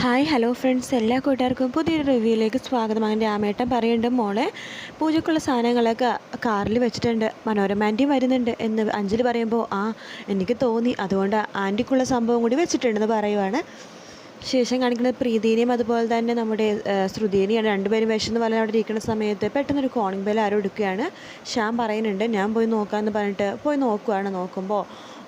Hi hello friends എല്ലാ കൂട്ടുകാർക്കും പുതിയൊരു റിവ്യൂയിലേക്ക് സ്വാഗതം. അങ്ങനെ രാമേട്ടൻ പറയുന്നുണ്ട് മോളെ പൂജക്കുള്ള സാധനങ്ങളൊക്കെ കാറിൽ വെച്ചിട്ടുണ്ട്. മനോരമ ആന്റി വരുന്നുണ്ട്. എന്ന് അഞ്ജലി പറയുമ്പോൾ ആ എനിക്ക് തോന്നി. അതുകൊണ്ട് ആന്റിക്കുള്ള സംഭവം കൂടി വെച്ചിട്ടുണ്ടെന്ന് പറയുവാണ്. ശേഷം കാണിക്കുന്നത് പ്രീതിനെയും അതുപോലെ തന്നെ നമ്മുടെ ശ്രുതിനെയാണ് രണ്ടുപേരും വിശന്ന് പറഞ്ഞാൽ അവിടെ ഇരിക്കുന്ന സമയത്ത് പെട്ടെന്നൊരു കോണിംഗ് ബെൽ ആരോ എടുക്കുകയാണ്. ശ്യാം പറയുന്നുണ്ട് ഞാൻ പോയി നോക്കാമെന്ന് പറഞ്ഞിട്ട് പോയി നോക്കുകയാണ് നോക്കുമ്പോൾ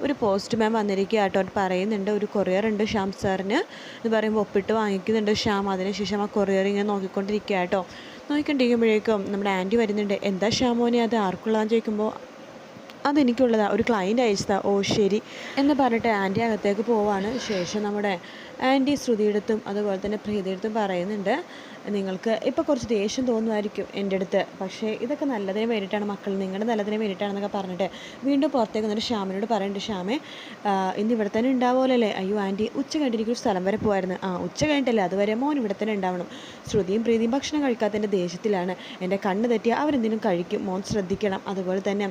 ഒരു പോസ്റ്റ് മാൻ വന്നിരിക്കുക കേട്ടോ. പറയുന്നുണ്ട് ഒരു കൊറിയർ ഉണ്ട് ശ്യാം സാറിന്. എന്ന് പറയുമ്പോൾ ഒപ്പിട്ട് വാങ്ങിക്കുന്നുണ്ട് ശ്യാം. അതിനുശേഷം ആ കൊറിയർ ഇങ്ങനെ നോക്കിക്കൊണ്ടിരിക്കുക കേട്ടോ. നോക്കിക്കൊണ്ടിരിക്കുമ്പോഴേക്കും നമ്മുടെ ആന്റി വരുന്നുണ്ട് എന്താ ശ്യാമോനെ അത് ആർക്കുള്ളതെന്ന് ചോദിക്കുമ്പോൾ അതെനിക്കുള്ളതാ. ഒരു ക്ലയന്റ് അയച്ചതാ. ഓ ശരി. എന്ന് പറഞ്ഞിട്ട് ആന്റി അകത്തേക്ക് പോവാണ്. ശേഷം നമ്മുടെ ആന്റി ശ്രുതിയെടുത്തും അതുപോലെ തന്നെ പ്രീതിയെടുത്തും പറയുന്നുണ്ട്. നിങ്ങൾക്ക് ഇപ്പോൾ കുറച്ച് ദേഷ്യം തോന്നുമായിരിക്കും എന്റെ അടുത്ത്. പക്ഷേ ഇതൊക്കെ നല്ലതിന് വേണ്ടിയിട്ടാണ് മക്കൾ നിങ്ങളുടെ നല്ലതിന് വേണ്ടിയിട്ടാണെന്നൊക്കെ പറഞ്ഞിട്ട് വീണ്ടും പുറത്തേക്ക് വന്നിട്ട് ശ്യാമിനോട് പറയുന്നുണ്ട് ശ്യാമേ ഇന്ന് ഇവിടെ തന്നെ ഉണ്ടാവുമല്ലേ അയ്യോ ആന്റി ഉച്ച കഴിഞ്ഞിട്ട് ഒരു സ്ഥലം വരെ പോയായിരുന്നു ആ ഉച്ച കഴിഞ്ഞിട്ടല്ലേ? അതുവരെ മോൻ ഇവിടെ തന്നെ ഉണ്ടാവണം. ശ്രുതിയും പ്രീതിയും ഭക്ഷണം കഴിക്കാത്തതിന്റെ ദേഷ്യത്തിലാണ്. എന്റെ കണ്ണ് തെറ്റിയാൽ അവരെന്തെങ്കിലും കഴിക്കും. മോൻ ശ്രദ്ധിക്കണം. അതുപോലെ തന്നെ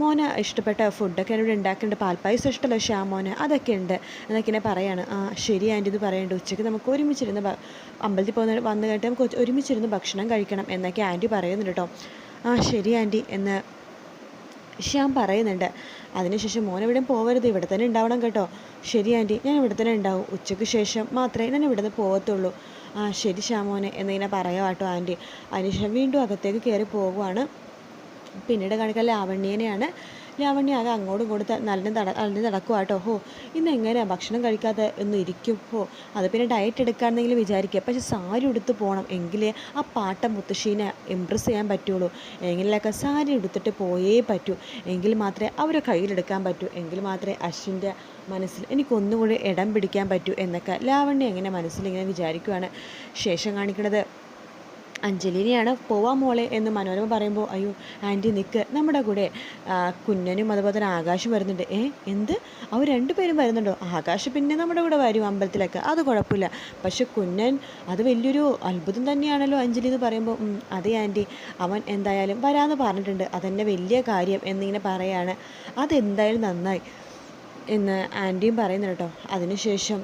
മോന് ഇഷ്ടപ്പെട്ട ഫുഡൊക്കെ ഇവിടെ ഉണ്ടാക്കുന്നുണ്ട് പാൽപ്പായസം ഇഷ്ടമല്ലോ ശ്യാം മോന്. അതൊക്കെ ഉണ്ട്. എന്നൊക്കെ ഇങ്ങനെ പറയാണ്. ആ ശരി ആന്റി ഇത് പറയുന്നുണ്ട് ഉച്ചയ്ക്ക് നമുക്ക് ഒരുമിച്ചിരുന്ന് അമ്പലത്തിൽ പോകുന്ന വന്നു കഴിഞ്ഞിട്ട് നമുക്ക് ഒരുമിച്ചിരുന്ന് ഭക്ഷണം കഴിക്കണം എന്നൊക്കെ ആന്റി പറയുന്നുണ്ട് കേട്ടോ. ആ ശരി ആന്റി എന്ന് ശ്യാം പറയുന്നുണ്ട്. അതിനുശേഷം മോൻ എവിടെയും പോവരുത് ഇവിടെ തന്നെ ഉണ്ടാവണം കേട്ടോ. ശരി ആന്റി ഞാൻ ഇവിടെ തന്നെ ഉണ്ടാവും. ഉച്ചയ്ക്ക് ശേഷം മാത്രമേ ഞാൻ ഇവിടെ നിന്ന് പോകത്തുള്ളൂ ആ ശരി ശ്യാമോനെ എന്നിങ്ങനെ പറയാം കേട്ടോ ആന്റി. അതിനുശേഷം വീണ്ടും അകത്തേക്ക് കയറി പോകുവാണ് പിന്നീട് കാണിക്കാൻ ലാവണ്യേനെയാണ് ലാവണ്യ ആകെ അങ്ങോട്ടും ഇങ്ങോട്ടും നല്ല നട അലഞ്ഞ് നടക്കുവാട്ടോ ഹോ ഇന്ന് എങ്ങനെയാണ് ഭക്ഷണം കഴിക്കാതെ ഒന്ന് ഇരിക്കും? ഹോ അത് പിന്നെ ഡയറ്റ് എടുക്കാമെന്നെങ്കിലും വിചാരിക്കുക. പക്ഷേ സാരി ഉടുത്ത് പോകണം എങ്കിലേ ആ പാട്ട മുത്തശ്ശീനെ ഇമ്പ്രസ് ചെയ്യാൻ പറ്റുള്ളൂ. എങ്കിലൊക്കെ സാരി ഉടുത്തിട്ട് പോയേ പറ്റൂ. എങ്കിൽ മാത്രമേ അവരെ കയ്യിലെടുക്കാൻ പറ്റൂ. എങ്കിൽ മാത്രമേ അശ്വിന്റെ മനസ്സിൽ എനിക്കൊന്നും കൂടി ഇടം പിടിക്കാൻ പറ്റൂ എന്നൊക്കെ ലാവണ്യ എങ്ങനെ മനസ്സിലിങ്ങനെ വിചാരിക്കുവാണ്. ശേഷം കാണിക്കുന്നത് അഞ്ജലിനെയാണ്. പോവാ മോളെ എന്ന് മനോരമ പറയുമ്പോൾ അയ്യോ ആന്റി നിൽക്ക് നമ്മുടെ കൂടെ കുഞ്ഞനും അതുപോലെ തന്നെ ആകാശും വരുന്നുണ്ട്. ഏ എന്ത്? അവർ രണ്ടുപേരും വരുന്നുണ്ടോ? ആകാശ് പിന്നെ നമ്മുടെ കൂടെ വരും അമ്പലത്തിലൊക്കെ. അത് കുഴപ്പമില്ല. പക്ഷെ കുഞ്ഞൻ അത് വലിയൊരു അത്ഭുതം തന്നെയാണല്ലോ അഞ്ജലി എന്ന് പറയുമ്പോൾ അതെ ആന്റി അവൻ എന്തായാലും വരാമെന്ന് പറഞ്ഞിട്ടുണ്ട്. അതെന്നെ വലിയ കാര്യം എന്നിങ്ങനെ പറയാണ്. അതെന്തായാലും നന്നായി. എന്ന് ആന്റിയും പറയുന്നു കേട്ടോ. അതിനുശേഷം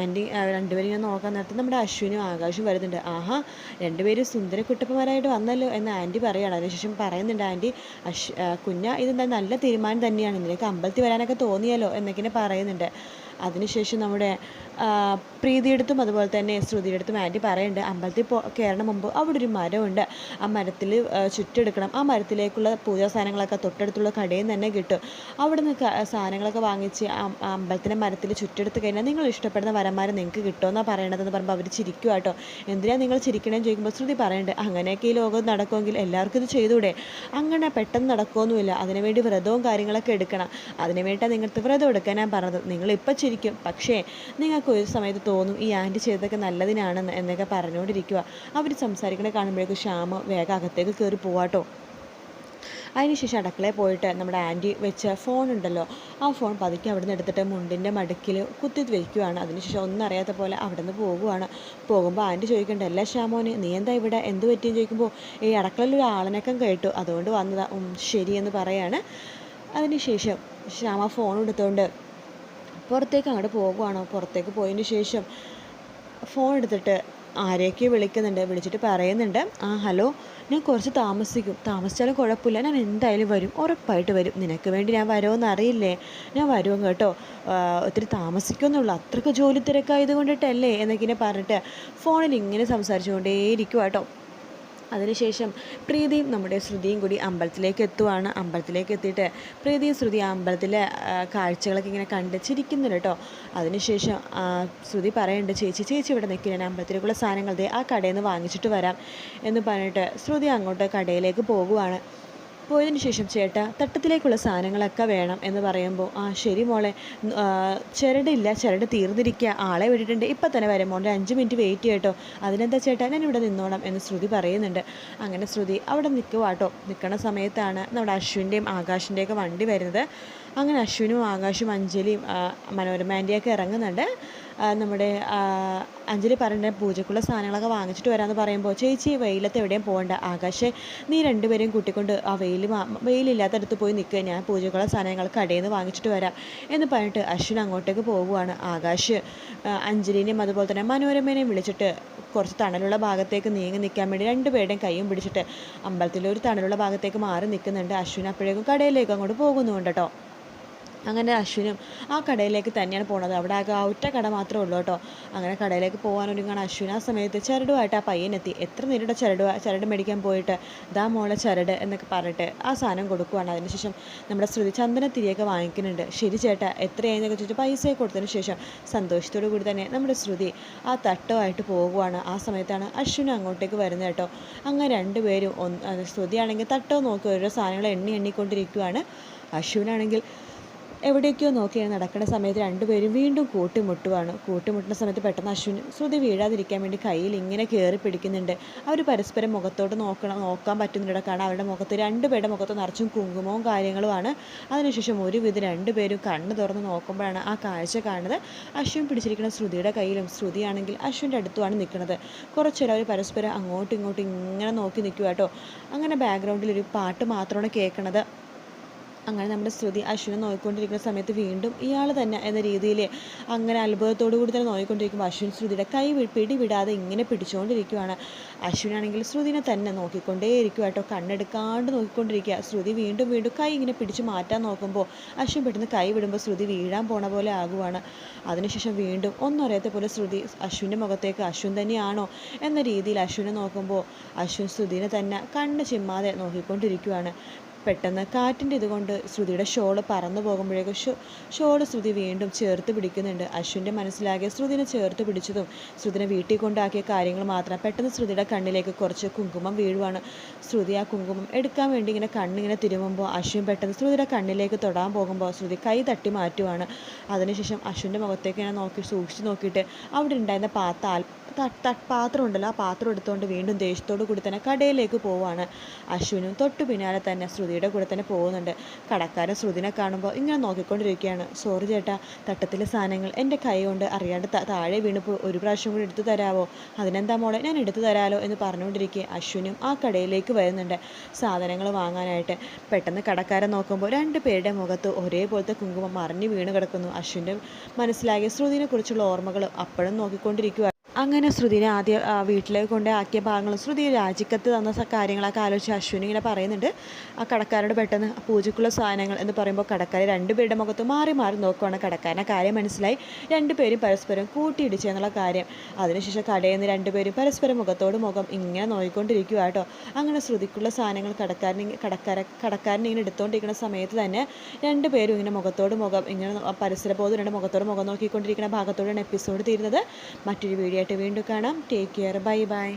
ആന്റി രണ്ടുപേരും ഞാൻ നോക്കാൻ നേരത്തെ നമ്മുടെ അശ്വിനും ആകാശും വരുന്നുണ്ട്. ആഹാ രണ്ടുപേരും സുന്ദര കുട്ടപ്പന്മാരായിട്ട് വന്നല്ലോ എന്ന് ആന്റി പറയുകയാണ് അതിനുശേഷം പറയുന്നുണ്ട് ആന്റി അശ് കുഞ്ഞ ഇതെന്താ നല്ല തീരുമാനം തന്നെയാണ്. നിനക്ക് അമ്പലത്തിൽ വരാനൊക്കെ തോന്നിയല്ലോ എന്നൊക്കെ പറയുന്നുണ്ട്. അതിനുശേഷം നമ്മുടെ പ്രീതിയെടുത്തും അതുപോലെ തന്നെ ശ്രുതിയെടുത്തും ആന്റി പറയുന്നുണ്ട് അമ്പലത്തിൽ പോ കയറണ മുമ്പ് അവിടെ ഒരു മരമുണ്ട്. ആ മരത്തിൽ ചുറ്റെടുക്കണം. ആ മരത്തിലേക്കുള്ള പൂജാ സാധനങ്ങളൊക്കെ തൊട്ടടുത്തുള്ള കടയിൽ തന്നെ കിട്ടും. അവിടെ നിന്ന് സാധനങ്ങളൊക്കെ വാങ്ങിച്ച് അമ്പലത്തിന്റെ മരത്തിൽ ചുറ്റെടുത്ത് കഴിഞ്ഞാൽ നിങ്ങൾ ഇഷ്ടപ്പെടുന്ന വരന്മാരെ നിങ്ങൾക്ക് കിട്ടുമെന്നാണ് പറയണതെന്ന് പറയുമ്പോൾ അവർ ചിരിക്കുക കേട്ടോ. എന്തിനാണ് നിങ്ങൾ ചിരിക്കണമെന്ന് ചോദിക്കുമ്പോൾ ശ്രുതി പറയുന്നുണ്ട് അങ്ങനെയൊക്കെ ഈ ലോകം നടക്കുമെങ്കിൽ എല്ലാവർക്കും ഇത് ചെയ്തുകൂടെ? അങ്ങനെ പെട്ടെന്ന് നടക്കുമൊന്നുമില്ല അതിനുവേണ്ടി വ്രതവും കാര്യങ്ങളൊക്കെ എടുക്കണം. അതിനുവേണ്ടിയാണ് നിങ്ങൾക്ക് വ്രതം എടുക്കാൻ ഞാൻ പറഞ്ഞത്. നിങ്ങളിപ്പോൾ ചിരിക്കും. പക്ഷേ നിങ്ങൾക്ക് ഒരു സമയത്ത് തോന്നും ഈ ആന്റി ചെയ്തതൊക്കെ നല്ലതിനാണെന്ന് എന്നൊക്കെ പറഞ്ഞുകൊണ്ടിരിക്കുക അവർ സംസാരിക്കണ കാണുമ്പോഴേക്കും ശ്യാമ വേഗം അകത്തേക്ക് കയറി പോവാട്ടോ. അതിനുശേഷം അടുക്കളയിൽ പോയിട്ട് നമ്മുടെ ആന്റി വെച്ച ഫോൺ ഉണ്ടല്ലോ ആ ഫോൺ പതുക്കെ അവിടെ നിന്ന് എടുത്തിട്ട് മുണ്ടിന്റെ മടുക്കിൽ കുത്തി വയ്ക്കുവാണ് അതിനുശേഷം ഒന്നും അറിയാത്ത പോലെ അവിടെ നിന്ന് പോകുവാണ്. പോകുമ്പോൾ ആന്റി ചോദിക്കണ്ട എല്ലാ ശ്യാമോനെ നീ എന്താ ഇവിടെ? എന്ത് പറ്റിയെന്ന് ചോദിക്കുമ്പോൾ ഈ അടുക്കളയിൽ ഒരു ആളനക്കം കേട്ടു. അതുകൊണ്ട് വന്നതാ. ശരിയെന്ന് പറയാണ്. അതിനുശേഷം ശ്യാമ ഫോൺ എടുത്തുകൊണ്ട് പുറത്തേക്ക് അങ്ങോട്ട് പോകുവാണോ? പുറത്തേക്ക് പോയതിന് ശേഷം ഫോൺ എടുത്തിട്ട് ആരെയൊക്കെ വിളിക്കുന്നുണ്ട്. വിളിച്ചിട്ട് പറയുന്നുണ്ട്. ആ ഹലോ ഞാൻ കുറച്ച് താമസിക്കും. താമസിച്ചാലും കുഴപ്പമില്ല. ഞാൻ എന്തായാലും വരും. ഉറപ്പായിട്ട് വരും. നിനക്ക് വേണ്ടി ഞാൻ വരുമെന്ന് അറിയില്ലേ? ഞാൻ വരും കേട്ടോ. ഒത്തിരി താമസിക്കുമെന്നുള്ളൂ. അത്രയ്ക്ക് ജോലി തിരക്കായത് കൊണ്ടിട്ടല്ലേ? എന്നൊക്കെ ഇങ്ങനെ പറഞ്ഞിട്ട് ഫോണിൽ ഇങ്ങനെ സംസാരിച്ചുകൊണ്ടേ ഇരിക്കും കേട്ടോ. അതിനുശേഷം പ്രീതിയും നമ്മുടെ ശ്രുതിയും കൂടി അമ്പലത്തിലേക്ക് എത്തുവാണ്. അമ്പലത്തിലേക്ക് എത്തിയിട്ട് പ്രീതിയും ശ്രുതി അമ്പലത്തിലെ കാഴ്ചകളൊക്കെ ഇങ്ങനെ കണ്ട് ചിരിക്കുന്നു കേട്ടോ. അതിനുശേഷം ശ്രുതി പറയുന്നുണ്ട് ചേച്ചി ചേച്ചി ഇവിടെ നിൽക്കുക ഞാൻ അമ്പലത്തിലേക്കുള്ള സാധനങ്ങൾ ദേ ആ കടയിൽ നിന്ന് വാങ്ങിച്ചിട്ട് വരാം എന്ന് പറഞ്ഞിട്ട് ശ്രുതി അങ്ങോട്ട് കടയിലേക്ക് പോകുവാണ്. പോയതിന് ശേഷം ചേട്ടാ തട്ടത്തിലേക്കുള്ള സാധനങ്ങളൊക്കെ വേണം എന്ന് പറയുമ്പോൾ ആ ശരി മോളെ ചിരടില്ല ചിരട് തീർന്നിരിക്കുക ആളെ വിട്ടിട്ടുണ്ട്. ഇപ്പം തന്നെ വരും. മോളെ അഞ്ച് മിനിറ്റ് വെയിറ്റ് ചെയ്യട്ടോ. അതിനെന്താ ചേട്ടാ ഞാൻ ഇവിടെ നിന്നോണം എന്ന് ശ്രുതി പറയുന്നുണ്ട്. അങ്ങനെ ശ്രുതി അവിടെ നിൽക്കുക കേട്ടോ നിൽക്കുന്ന സമയത്താണ് നമ്മുടെ അശ്വിന്റെയും ആകാശിന്റെയൊക്കെ വണ്ടി വരുന്നത്. അങ്ങനെ അശ്വിനും ആകാശും അഞ്ജലിയും മനോരമ ആന്റിയൊക്കെ ഇറങ്ങുന്നുണ്ട്. നമ്മുടെ അഞ്ജലി പറഞ്ഞ പൂജക്കുള്ള സാധനങ്ങളൊക്കെ വാങ്ങിച്ചിട്ട് വരാമെന്ന് പറയുമ്പോൾ ചേച്ചി വെയിലത്ത് എവിടെയും പോകണ്ട. ആകാശേ നീ രണ്ടുപേരെയും കൂട്ടിക്കൊണ്ട് ആ വെയിൽ വെയിലില്ലാത്തടത്ത് പോയി നിൽക്കുക ഞാൻ പൂജക്കുള്ള സാധനങ്ങൾ കടയിൽ നിന്ന് വാങ്ങിച്ചിട്ട് വരാം. എന്ന് പറഞ്ഞിട്ട് അശ്വിൻ അങ്ങോട്ടേക്ക് പോവുകയാണ് ആകാശ് അഞ്ജലിനെയും അതുപോലെ തന്നെ മനോരമേനെയും വിളിച്ചിട്ട് കുറച്ച് തണലുള്ള ഭാഗത്തേക്ക് നീങ്ങി നിൽക്കാൻ വേണ്ടി രണ്ടുപേരുടെയും കൈയും പിടിച്ചിട്ട് അമ്പലത്തിലെ ഒരു തണലുള്ള ഭാഗത്തേക്ക് മാറി നിൽക്കുന്നുണ്ട് അശ്വിൻ അപ്പോഴേക്കും കടയിലേക്ക് അങ്ങോട്ട് പോകുന്നുണ്ട് കേട്ടോ. അങ്ങനെ അശ്വിനും ആ കടയിലേക്ക് തന്നെയാണ് പോണത്. അവിടെ ആകെ ആ ഒറ്റ കട മാത്രമേ ഉള്ളൂ കേട്ടോ. അങ്ങനെ കടയിലേക്ക് പോകാൻ ഒരുങ്ങാണ് അശ്വിൻ ആ സമയത്ത് ചരടുമായിട്ട് ആ പയ്യനെത്തി. എത്ര നേരിട്ട് ചരട് ചരട് മേടിക്കാൻ പോയിട്ട്? ദാ മോളെ ചരട് എന്നൊക്കെ പറഞ്ഞിട്ട് ആ സാധനം കൊടുക്കുവാണ്. അതിനുശേഷം നമ്മുടെ ശ്രുതി ചന്ദന തിരിയൊക്കെ വാങ്ങിക്കുന്നുണ്ട്. ശരി ചേട്ടാ എത്രയായെന്നൊക്കെ ചോദിച്ചു പൈസ കൊടുത്തതിന് ശേഷം സന്തോഷത്തോടു കൂടി തന്നെ നമ്മുടെ ശ്രുതി ആ തട്ടമായിട്ട് പോകുവാണ്. ആ സമയത്താണ് അശ്വിൻ അങ്ങോട്ടേക്ക് വരുന്നത് കേട്ടോ. അങ്ങനെ രണ്ടുപേരും ഒന്ന് ശ്രുതിയാണെങ്കിൽ തട്ടോ നോക്കി ഓരോ സാധനങ്ങൾ എണ്ണി എണ്ണിക്കൊണ്ടിരിക്കുവാണ്. അശ്വിനാണെങ്കിൽ എവിടേക്കോ നോക്കിയാണ് നടക്കുന്ന സമയത്ത് രണ്ടുപേരും വീണ്ടും കൂട്ടിമുട്ടുവാണ്. കൂട്ടിമുട്ടുന്ന സമയത്ത് പെട്ടെന്ന് അശ്വിൻ ശ്രുതി വീഴാതിരിക്കാൻ വേണ്ടി കയ്യിൽ ഇങ്ങനെ കയറി പിടിക്കുന്നുണ്ട്. അവർ പരസ്പരം മുഖത്തോട്ട് നോക്കണം നോക്കാൻ പറ്റുന്നുണ്ട് കാരണം അവരുടെ മുഖത്ത് രണ്ടുപേരുടെ മുഖത്ത് നിറച്ചും കുങ്കുമവും കാര്യങ്ങളുമാണ്. അതിനുശേഷം ഒരുവിധ രണ്ടുപേരും കണ്ണ് തുറന്ന് നോക്കുമ്പോഴാണ് ആ കാഴ്ച കാണുന്നത്. അശ്വിൻ പിടിച്ചിരിക്കുന്ന ശ്രുതിയുടെ കയ്യിലും ശ്രുതിയാണെങ്കിൽ അശ്വിന്റെ അടുത്തുമാണ് നിൽക്കുന്നത്. കുറച്ചേരം അവർ പരസ്പരം അങ്ങോട്ടും ഇങ്ങോട്ടും ഇങ്ങനെ നോക്കി നിൽക്കുക കേട്ടോ. അങ്ങനെ ബാക്ക്ഗ്രൗണ്ടിൽ ഒരു പാട്ട് മാത്രമാണ് കേൾക്കണത്. അങ്ങനെ നമ്മുടെ ശ്രുതി അശ്വിനെ നോയിക്കൊണ്ടിരിക്കുന്ന സമയത്ത് വീണ്ടും ഇയാൾ തന്നെ എന്ന രീതിയിൽ അങ്ങനെ അത്ഭുതത്തോടു കൂടി തന്നെ നോയിക്കൊണ്ടിരിക്കുമ്പോൾ അശ്വിൻ ശ്രുതിയുടെ കൈ പിടിവിടാതെ ഇങ്ങനെ പിടിച്ചുകൊണ്ടിരിക്കുകയാണ് അശ്വിനാണെങ്കിൽ ശ്രുതിനെ തന്നെ നോക്കിക്കൊണ്ടേയിരിക്കും കേട്ടോ. കണ്ണെടുക്കാണ്ട് നോക്കിക്കൊണ്ടിരിക്കുക ശ്രുതി വീണ്ടും വീണ്ടും കൈ ഇങ്ങനെ പിടിച്ച് മാറ്റാൻ നോക്കുമ്പോൾ അശ്വിൻ പെട്ടെന്ന് കൈ വിടുമ്പോൾ ശ്രുതി വീഴാൻ പോണ പോലെ ആകുവാണ്. അതിനുശേഷം വീണ്ടും ഒന്നും അറിയാത്ത പോലെ ശ്രുതി അശ്വിന്റെ മുഖത്തേക്ക് അശ്വിൻ തന്നെയാണോ എന്ന രീതിയിൽ അശ്വിനെ നോക്കുമ്പോൾ അശ്വിൻ ശ്രുതിനെ തന്നെ കണ്ണ് ചിമ്മാതെ നോക്കിക്കൊണ്ടിരിക്കുവാണ്. പെട്ടെന്ന് കാറ്റിന്റെ ഇതുകൊണ്ട് ശ്രുതിയുടെ ഷോൾ പറന്നു പോകുമ്പോഴേക്കും ഷോ ഷോൾ ശ്രുതി വീണ്ടും ചേർത്ത് പിടിക്കുന്നുണ്ട്. അശ്വിന്റെ മനസ്സിലാകെ ശ്രുതിനെ ചേർത്ത് പിടിച്ചതും ശ്രുതിനെ വീട്ടിൽ കൊണ്ടാക്കിയ കാര്യങ്ങൾ മാത്രം പെട്ടെന്ന് ശ്രുതിയുടെ കണ്ണിലേക്ക് കുറച്ച് കുങ്കുമം വീഴുവാണ്. ശ്രുതി ആ കുങ്കുമം എടുക്കാൻ വേണ്ടി ഇങ്ങനെ കണ്ണിങ്ങനെ തിരുമുമ്പോൾ അശ്വിൻ പെട്ടെന്ന് ശ്രുതിയുടെ കണ്ണിലേക്ക് തൊടാൻ പോകുമ്പോൾ ശ്രുതി കൈ തട്ടി മാറ്റുവാണ്. അതിനുശേഷം അശ്വിന്റെ മുഖത്തേക്ക് ഇങ്ങനെ നോക്കി സൂക്ഷിച്ച് നോക്കിയിട്ട് അവിടെ ഉണ്ടായിരുന്ന പാത്ത പാത്രം ഉണ്ടല്ലോ ആ പാത്രം എടുത്തുകൊണ്ട് വീണ്ടും ദേഷ്യത്തോടു കൂടി തന്നെ കടയിലേക്ക് പോവാണ്. അശ്വിനും തൊട്ടു പിന്നാലെ തന്നെ ശ്രുതിയുടെ കൂടെ തന്നെ പോകുന്നുണ്ട്. കടക്കാരൻ ശ്രുതിനെ കാണുമ്പോൾ ഇങ്ങനെ നോക്കിക്കൊണ്ടിരിക്കുകയാണ്. സോറി ചേട്ടാ തട്ടത്തിലെ സാധനങ്ങൾ എന്റെ കൈ കൊണ്ട് അറിയാണ്ട് താഴെ വീണപ്പോൾ ഒരു പ്രാവശ്യം കൂടി എടുത്തു തരാമോ അതിനെന്താ മോളെ ഞാൻ എടുത്തു തരാമല്ലോ എന്ന് പറഞ്ഞുകൊണ്ടിരിക്കുക അശ്വിനും ആ കടയിലേക്ക് വരുന്നുണ്ട്. സാധനങ്ങൾ വാങ്ങാനായിട്ട് പെട്ടെന്ന് കടക്കാരൻ നോക്കുമ്പോൾ രണ്ട് പേരുടെ മുഖത്ത് ഒരേപോലത്തെ കുങ്കുമം മറിഞ്ഞു വീണ് കിടക്കുന്നു. അശ്വിന്റെ മനസ്സിലാകിയ ശ്രുതിനെക്കുറിച്ചുള്ള ഓർമ്മകൾ അപ്പോഴും നോക്കിക്കൊണ്ടിരിക്കുക അങ്ങനെ ശ്രുതിനെ ആദ്യ വീട്ടിലേക്ക് കൊണ്ട് ആക്കിയ ഭാഗങ്ങൾ ശ്രുതി രാജിക്കത്ത് തന്ന കാര്യങ്ങളൊക്കെ ആലോചിച്ച് അശ്വിനി ഇങ്ങനെ പറയുന്നുണ്ട്. ആ കടക്കാരോട് പെട്ടെന്ന് പൂജക്കുള്ള സാധനങ്ങൾ എന്ന് പറയുമ്പോൾ കടക്കാർ രണ്ടുപേരുടെ മുഖത്ത് മാറി മാറി നോക്കുവാണ് കടക്കാരനെ. കാര്യം മനസ്സിലായി. രണ്ടുപേരും പരസ്പരം കൂട്ടിയിടിച്ചു എന്നുള്ള കാര്യം. അതിനുശേഷം കടയിൽ നിന്ന് രണ്ടുപേരും പരസ്പരം മുഖത്തോട് മുഖം ഇങ്ങനെ നോയിക്കൊണ്ടിരിക്കുക കേട്ടോ. അങ്ങനെ ശ്രുതിക്കുള്ള സാധനങ്ങൾ കടക്കാരൻ കടക്കാര കടക്കാരൻ ഇങ്ങനെ എടുത്തുകൊണ്ടിരിക്കുന്ന സമയത്ത് തന്നെ രണ്ടുപേരും ഇങ്ങനെ മുഖത്തോട് മുഖം ഇങ്ങനെ പരിസരബോധം രണ്ട് മുഖത്തോട് മുഖം നോക്കിക്കൊണ്ടിരിക്കുന്ന ഭാഗത്തോടെയാണ് എപ്പിസോഡ് തീരുന്നത്. മറ്റൊരു വീഡിയോ വീണ്ടും കാണാം. Take care bye bye